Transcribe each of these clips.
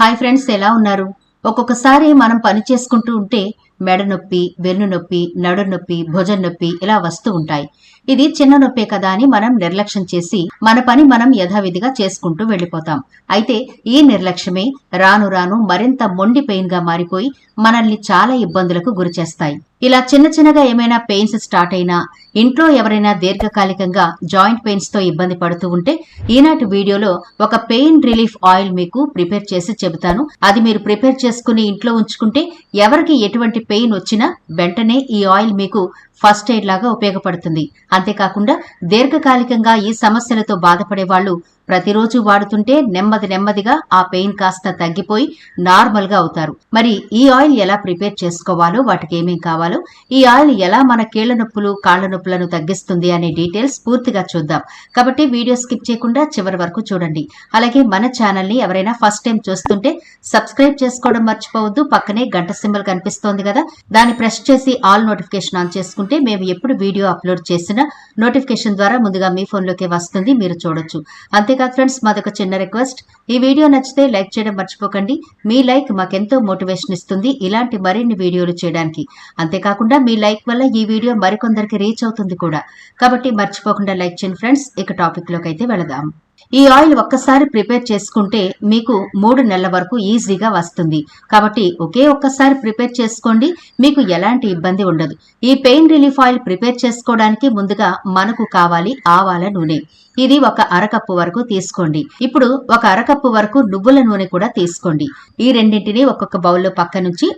Hi friends ఎలా ఉన్నారు? ఒక్కొక్కసారి మనం పని చేసుకుంటూ ఉంటే మెడ నొప్పి వెన్ను నొప్పి నడు నొప్పి భుజం నొప్పి ఇలా వస్తూ ఉంటాయి. ఇది చిన్న నొప్పే కదా అని మనం నిర్లక్ష్యం చేసి మన పని మనం యథావిధిగా చేసుకుంటూ వెళ్ళిపోతాం. అయితే ఈ నిర్లక్ష్యమే రాను రాను మరింత మొండి పెయిన్గా మారిపోయి మనల్ని చాలా ఇబ్బందులకు గురిచేస్తాయి. ఇలా చిన్న చిన్నగా ఏమైనా పెయిన్స్ స్టార్ట్ అయినా ఇంట్లో ఎవరైనా దీర్ఘకాలికంగా జాయింట్ పెయిన్స్తో ఇబ్బంది పడుతూ ఉంటే ఈనాటి వీడియోలో ఒక పెయిన్ రిలీఫ్ ఆయిల్ మీకు ప్రిపేర్ చేసి చెబుతాను. అది మీరు ప్రిపేర్ చేసుకుని ఇంట్లో ఉంచుకుంటే ఎవరికి ఎటువంటి పెయిన్ వచ్చినా వెంటనే ఈ ఆయిల్ మీకు ఫస్ట్ ఎయిడ్ లాగా ఉపయోగపడుతుంది. అంతేకాకుండా దీర్ఘకాలికంగా ఈ సమస్యలతో బాధపడే వాళ్ళు ప్రతిరోజు వాడుతుంటే నెమ్మది నెమ్మదిగా ఆ పెయిన్ కాస్త తగ్గిపోయి నార్మల్గా అవుతారు. మరి ఈ ఆయిల్ ఎలా ప్రిపేర్ చేసుకోవాలో వాటికి ఏమేం కావాలో ఈ ఆయిల్ ఎలా మన కీళ్ళ నొప్పులు కాళ్ళ నొప్పులను తగ్గిస్తుంది అనే డీటెయిల్స్ పూర్తిగా చూద్దాం. కాబట్టి వీడియో స్కిప్ చేయకుండా చివరి వరకు చూడండి. అలాగే మన ఛానల్ని ఎవరైనా ఫస్ట్ టైం చూస్తుంటే సబ్స్క్రైబ్ చేసుకోవడం మర్చిపోవద్దు. పక్కనే గంట సింబల్ కనిపిస్తోంది కదా దాన్ని ప్రెస్ చేసి ఆల్ నోటిఫికేషన్ ఆన్ చేసుకుంటే మేము ఎప్పుడు వీడియో అప్లోడ్ చేసినా నోటిఫికేషన్ ద్వారా ముందుగా మీ ఫోన్లోకి వస్తుంది మీరు చూడొచ్చు. అంతే అంతేకాదు ఫ్రెండ్స్ మాదొక చిన్న రిక్వెస్ట్. ఈ వీడియో నచ్చితే లైక్ చేయడం మర్చిపోకండి. మీ లైక్ మాకెంతో మోటివేషన్ ఇస్తుంది ఇలాంటి మరిన్ని వీడియోలు చేయడానికి. అంతేకాకుండా మీ లైక్ వల్ల ఈ వీడియో మరికొందరికి రీచ్ అవుతుంది కూడా. కాబట్టి మర్చిపోకుండా లైక్ చేయండి ఫ్రెండ్స్. ఇక టాపిక్లోకి అయితే వెళదాం. ఈ ఆయిల్ ఒక్కసారి ప్రిపేర్ చేసుకుంటే మీకు మూడు నెలల వరకు ఈజీగా వస్తుంది. కాబట్టి ఒకే ఒక్కసారి ప్రిపేర్ చేసుకోండి. మీకు ఎలాంటి ఇబ్బంది ఉండదు. ఈ పెయిన్ రిలీఫ్ ఆయిల్ ప్రిపేర్ చేసుకోవడానికి ముందుగా మనకు కావాలి ఆవాల నూనె. ఇది ఒక అరకప్పు వరకు తీసుకోండి. ఇప్పుడు ఒక అరకప్పు వరకు నువ్వుల నూనె కూడా తీసుకోండి. ఈ రెండింటిని ఒక్కొక్క బౌల్లో పక్క నుంచి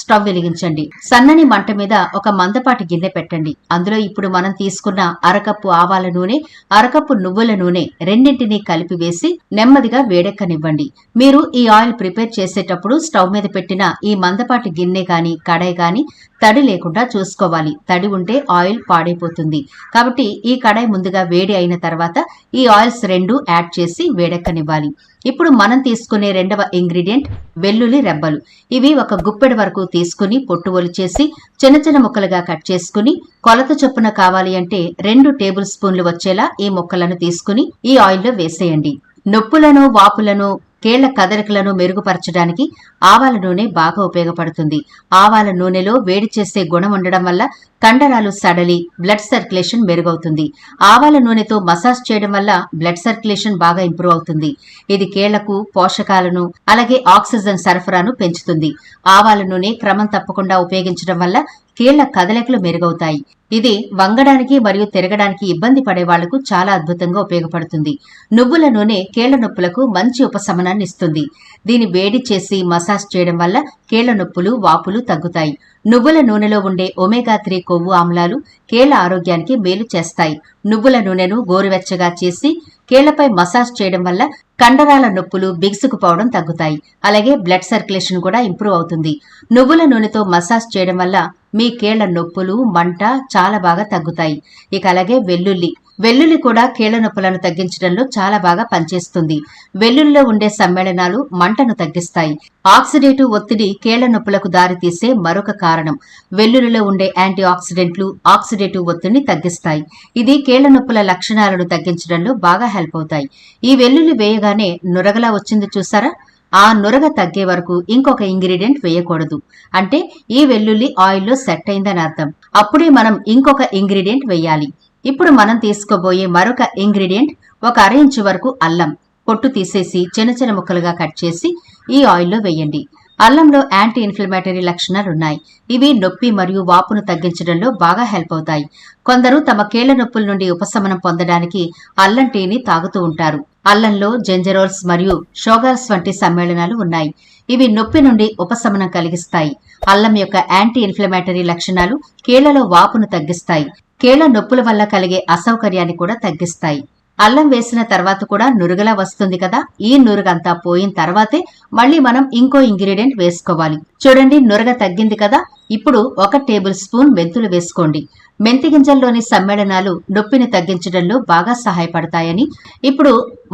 స్టవ్ వెలిగించండి. సన్నని మంట మీద ఒక మందపాటి గిన్నె పెట్టండి. అందులో ఇప్పుడు మనం తీసుకున్న అరకప్పు ఆవాల నూనె అరకప్పు నువ్వుల నూనె రెండింటినీ కలిపి వేసి నెమ్మదిగా వేడెక్కనివ్వండి. మీరు ఈ ఆయిల్ ప్రిపేర్ చేసేటప్పుడు స్టవ్ మీద పెట్టిన ఈ మందపాటి గిన్నె గాని కడాయి గాని తడి లేకుండా చూసుకోవాలి. తడి ఉంటే ఆయిల్ పాడైపోతుంది. కాబట్టి ఈ కడాయి ముందుగా వేడి అయిన తర్వాత ఈ ఆయిల్స్ రెండు యాడ్ చేసి వేడెక్కనివ్వాలి. ఇప్పుడు మనం తీసుకునే రెండవ ఇంగ్రీడియంట్ వెల్లుల్లి రెబ్బలు. ఇవి ఒక గుప్పెడు వరకు తీసుకుని పొట్టు ఒలిచేసి చిన్న చిన్న ముక్కలుగా కట్ చేసుకుని కొలత చొప్పున కావాలి అంటే రెండు టేబుల్ స్పూన్లు వచ్చేలా ఈ ముక్కలను తీసుకుని ఈ ఆయిల్లో వేసేయండి. నొప్పులను వాపులను కేళ్ళ కదలికలను మెరుగుపరచడానికి ఆవాల నూనె బాగా ఉపయోగపడుతుంది. ఆవాల నూనెలో వేడి చేసే గుణం ఉండడం వల్ల కండరాలు సడలి బ్లడ్ సర్క్యులేషన్ మెరుగవుతుంది. ఆవాల నూనెతో మసాజ్ చేయడం వల్ల బ్లడ్ సర్క్యులేషన్ బాగా ఇంప్రూవ్ అవుతుంది. ఇది కేళ్ళకు పోషకాలను అలాగే ఆక్సిజన్ సరఫరాను పెంచుతుంది. ఆవాల నూనె క్రమం తప్పకుండా ఉపయోగించడం వల్ల కీళ్ళ కదలికలు మెరుగవుతాయి. ఇది వంగడానికి మరియు తిరగడానికి ఇబ్బంది పడే వాళ్ళకు చాలా అద్భుతంగా ఉపయోగపడుతుంది. నువ్వుల నూనె కీళ్ళ నొప్పులకు మంచి ఉపశమనాన్ని ఇస్తుంది. దీని వేడి చేసి మసాజ్ చేయడం వల్ల కీళ్ళ నొప్పులు వాపులు తగ్గుతాయి. నువ్వుల నూనెలో ఉండే ఒమేగా త్రీ కొవ్వు ఆమ్లాలు కీళ్ళ ఆరోగ్యానికి మేలు చేస్తాయి. నువ్వుల నూనెను గోరువెచ్చగా చేసి కీళ్ళపై మసాజ్ చేయడం వల్ల కండరాల నొప్పులు బిగుసుకుపోవడం తగ్గుతాయి. అలాగే బ్లడ్ సర్క్యులేషన్ కూడా ఇంప్రూవ్ అవుతుంది. నువ్వుల నూనెతో మసాజ్ చేయడం వల్ల మీ కీళ్ళ నొప్పులు మంట చాలా బాగా తగ్గుతాయి. ఇక అలాగే వెల్లుల్లి. వెల్లుల్లి కూడా కీళ్ళ నొప్పులను తగ్గించడంలో చాలా బాగా పనిచేస్తుంది. వెల్లుల్లిలో ఉండే సమ్మేళనాలు మంటను తగ్గిస్తాయి. ఆక్సిడేటివ్ ఒత్తిడి కీళ్ళ నొప్పులకు దారితీసే మరొక కారణం. వెల్లుల్లిలో ఉండే యాంటీ ఆక్సిడెంట్లు ఆక్సిడేటివ్ ఒత్తిడిని తగ్గిస్తాయి. ఇది కీళ్ళ నొప్పుల లక్షణాలను తగ్గించడంలో బాగా హెల్ప్ అవుతాయి. ఈ వెల్లుల్లి వేయగానే నురగలా వచ్చింది చూసారా? ఆ నురగ తగ్గే వరకు ఇంకొక ఇంగ్రీడియంట్ వేయకూడదు. అంటే ఈ వెల్లుల్లి ఆయిల్లో సెట్ అయిందని అర్థం. అప్పుడే మనం ఇంకొక ఇంగ్రీడియంట్ వేయాలి. ఇప్పుడు మనం తీసుకోబోయే మరొక ఇంగ్రీడియంట్ ఒక అర ఇంచు వరకు అల్లం. పొట్టు తీసేసి చిన్న చిన్న ముక్కలుగా కట్ చేసి ఈ ఆయిల్లో వేయండి. అల్లంలో యాంటీ ఇన్ఫ్లమేటరీ లక్షణాలు ఉన్నాయి ఇవి నొప్పి మరియు వాపును తగ్గించడంలో బాగా హెల్ప్ అవుతాయి. కొందరు తమ కీళ్ళ నొప్పుల నుండి ఉపశమనం పొందడానికి అల్లం టీని తాగుతూ ఉంటారు. అల్లంలో జెంజరోల్స్ మరియు షోగర్స్ వంటి సమ్మేళనాలు ఉన్నాయి. ఇవి నొప్పి నుండి ఉపశమనం కలిగిస్తాయి. అల్లం యొక్క యాంటీ ఇన్ఫ్లమేటరీ లక్షణాలు కీళ్ళలో వాపును తగ్గిస్తాయి. కేళ్ళ నొప్పుల వల్ల కలిగే అసౌకర్యాన్ని కూడా తగ్గిస్తాయి. అల్లం వేసిన తర్వాత కూడా నురుగలా వస్తుంది కదా ఈ నురుగంతా పోయిన తర్వాతే మళ్ళీ మనం ఇంకో ఇంగ్రీడియంట్ వేసుకోవాలి. చూడండి నురగ తగ్గింది కదా ఇప్పుడు ఒక టేబుల్ స్పూన్ మెంతులు వేసుకోండి. మెంతి గింజల్లోని సమ్మేళనాలు నొప్పిని తగ్గించడంలో బాగా సహాయపడతాయని. ఇప్పుడు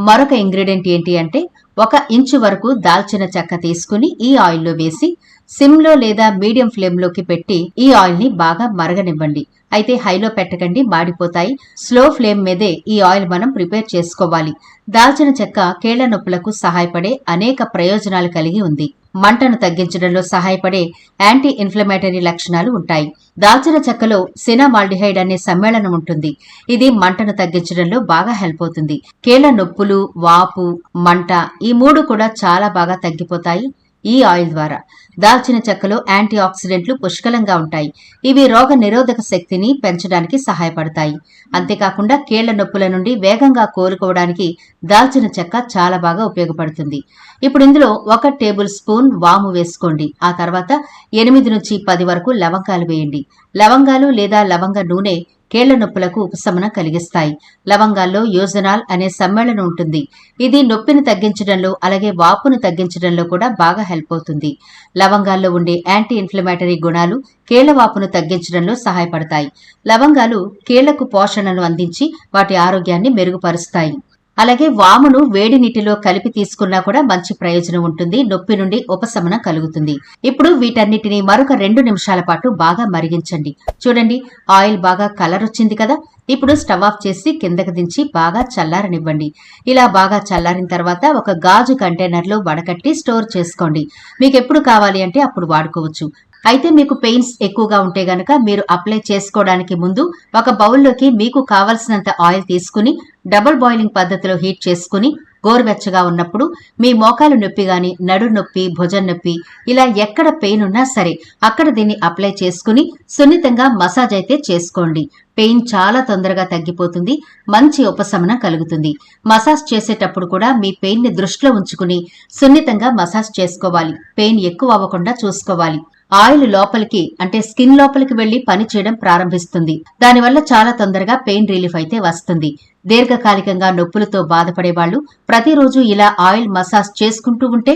మరొక ఇంగ్రీడియంట్ ఏంటి అంటే ఒక ఇంచు వరకు దాల్చిన చెక్క తీసుకుని ఈ ఆయిల్లో వేసి సిమ్లో లేదా మీడియం ఫ్లేమ్లోకి పెట్టి ఈ ఆయిల్ని బాగా మరగనివ్వండి. అయితే హైలో పెట్టకండి మాడిపోతాయి. స్లో ఫ్లేమ్ మీదే ఈ ఆయిల్ మనం ప్రిపేర్ చేసుకోవాలి. దాల్చిన చెక్క కేళ్ళ నొప్పులకు సహాయపడే అనేక ప్రయోజనాలు కలిగి ఉంది. మంటను తగ్గించడంలో సహాయపడే యాంటీ ఇన్ఫ్లమేటరీ లక్షణాలు ఉంటాయి. దాల్చిన చెక్కలో సినామాల్డిహైడ్ అనే సమ్మేళనం ఉంటుంది. ఇది మంటను తగ్గించడంలో బాగా హెల్ప్ అవుతుంది. కేళ్ళ నొప్పులు వాపు మంట ఈ మూడు కూడా చాలా బాగా తగ్గిపోతాయి. ఈ ఆయిల్ ద్వారా. దాల్చిన చెక్కలో యాంటీ ఆక్సిడెంట్లు పుష్కలంగా ఉంటాయి. ఇవి రోగ నిరోధక శక్తిని పెంచడానికి సహాయపడతాయి. అంతేకాకుండా కీళ్ళ నొప్పుల నుండి వేగంగా కోలుకోవడానికి దాల్చిన చెక్క చాలా బాగా ఉపయోగపడుతుంది. ఇప్పుడు ఇందులో ఒక టేబుల్ స్పూన్ వాము వేసుకోండి. ఆ తర్వాత ఎనిమిది నుంచి పది వరకు లవంగాలు వేయండి. లవంగాలు లేదా లవంగ నూనె కేళ్ళ నొప్పులకు ఉపశమనం కలిగిస్తాయి. లవంగాల్లో యోజనాల్ అనే సమ్మేళనం ఉంటుంది. ఇది నొప్పిని తగ్గించడంలో అలాగే వాపును తగ్గించడంలో కూడా బాగా హెల్ప్ అవుతుంది. లవంగాల్లో ఉండే యాంటీ ఇన్ఫ్లమేటరీ గుణాలు కేళ్ళ వాపును తగ్గించడంలో సహాయపడతాయి. లవంగాలు కేళ్ళకు పోషణను అందించి వాటి ఆరోగ్యాన్ని మెరుగుపరుస్తాయి. అలాగే వామును వేడి నీటిలో కలిపి తీసుకున్నా కూడా మంచి ప్రయోజనం ఉంటుంది. నొప్పి నుండి ఉపశమనం కలుగుతుంది. ఇప్పుడు వీటన్నిటిని మరొక రెండు నిమిషాల పాటు బాగా మరిగించండి. చూడండి ఆయిల్ బాగా కలర్ వచ్చింది కదా? ఇప్పుడు స్టవ్ ఆఫ్ చేసి కిందకి దించి బాగా చల్లారనివ్వండి. ఇలా బాగా చల్లారిన తర్వాత ఒక గాజు కంటైనర్లో వడకట్టి స్టోర్ చేసుకోండి. మీకు ఎప్పుడు కావాలి అంటే అప్పుడు వాడుకోవచ్చు. అయితే మీకు పెయిన్స్ ఎక్కువగా ఉంటే గనక మీరు అప్లై చేసుకోవడానికి ముందు ఒక బౌల్లోకి మీకు కావలసినంత ఆయిల్ తీసుకుని డబుల్ బాయిలింగ్ పద్ధతిలో హీట్ చేసుకుని గోరువెచ్చగా ఉన్నప్పుడు మీ మోకాలు నొప్పి గాని నడు నొప్పి భుజం నొప్పి ఇలా ఎక్కడ పెయిన్ ఉన్నా సరే అక్కడ దీన్ని అప్లై చేసుకుని సున్నితంగా మసాజ్ అయితే చేసుకోండి. పెయిన్ చాలా తొందరగా తగ్గిపోతుంది మంచి ఉపశమనం కలుగుతుంది. మసాజ్ చేసేటప్పుడు కూడా మీ పెయిన్ని దృష్టిలో ఉంచుకుని సున్నితంగా మసాజ్ చేసుకోవాలి. పెయిన్ ఎక్కువ అవ్వకుండా చూసుకోవాలి. ఆయిల్ లోపలికి అంటే స్కిన్ లోపలికి వెళ్ళి పని చేయడం ప్రారంభిస్తుంది. దానివల్ల చాలా తొందరగా పెయిన్ రిలీఫ్ అయితే వస్తుంది. దీర్ఘకాలికంగా నొప్పులతో బాధపడే వాళ్ళు ప్రతిరోజు ఇలా ఆయిల్ మసాజ్ చేసుకుంటూ ఉంటే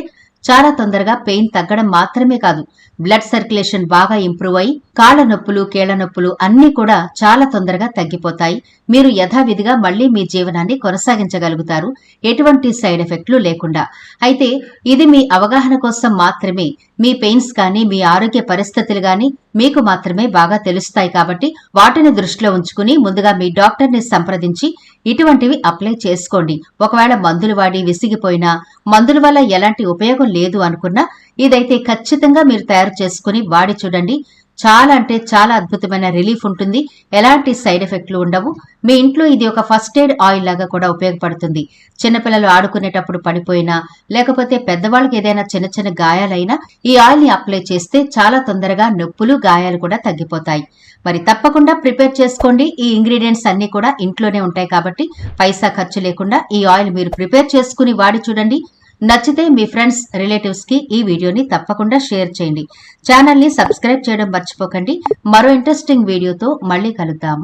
చాలా తొందరగా పెయిన్ తగ్గడం మాత్రమే కాదు. బ్లడ్ సర్క్యులేషన్ బాగా ఇంప్రూవ్ అయి కాళ్ళ నొప్పులు కీళ్ళ నొప్పులు అన్నీ కూడా చాలా తొందరగా తగ్గిపోతాయి. మీరు యథావిధిగా మళ్ళీ మీ జీవనాన్ని కొనసాగించగలుగుతారు. ఎటువంటి సైడ్ ఎఫెక్ట్లు లేకుండా. అయితే ఇది మీ అవగాహన కోసం మాత్రమే. మీ పెయిన్స్ కానీ మీ ఆరోగ్య పరిస్థితులు గాని మీకు మాత్రమే బాగా తెలుస్తాయి కాబట్టి వాటిని దృష్టిలో ఉంచుకుని ముందుగా మీ డాక్టర్ని సంప్రదించి ఇటువంటివి అప్లై చేసుకోండి. ఒకవేళ మందులు వాడి విసిగిపోయినా మందుల వల్ల ఎలాంటి ఉపయోగం లేదు అనుకున్నా ఇదైతే ఖచ్చితంగా మీరు తయారు చేసుకుని వాడి చూడండి. చాలా అంటే చాలా అద్భుతమైన రిలీఫ్ ఉంటుంది. ఎలాంటి సైడ్ ఎఫెక్ట్లు ఉండవు. మీ ఇంట్లో ఇది ఒక ఫస్ట్ ఎయిడ్ ఆయిల్ లాగా కూడా ఉపయోగపడుతుంది. చిన్నపిల్లలు ఆడుకునేటప్పుడు పడిపోయినా లేకపోతే పెద్దవాళ్ళకి ఏదైనా చిన్న చిన్న గాయాలైనా ఈ ఆయిల్ని అప్లై చేస్తే చాలా తొందరగా నొప్పులు గాయాలు కూడా తగ్గిపోతాయి. మరి తప్పకుండా ప్రిపేర్ చేసుకోండి. ఈ ఇంగ్రీడియంట్స్ అన్ని కూడా ఇంట్లోనే ఉంటాయి కాబట్టి పైసా ఖర్చు లేకుండా ఈ ఆయిల్ మీరు ప్రిపేర్ చేసుకుని వాడి చూడండి. నచ్చితే మీ ఫ్రెండ్స్ రిలేటివ్స్కి ఈ వీడియోని తప్పకుండా షేర్ చేయండి. ఛానల్ని సబ్స్క్రైబ్ చేయడం మర్చిపోకండి. మరో ఇంట్రెస్టింగ్ వీడియోతో మళ్ళీ కలుద్దాం.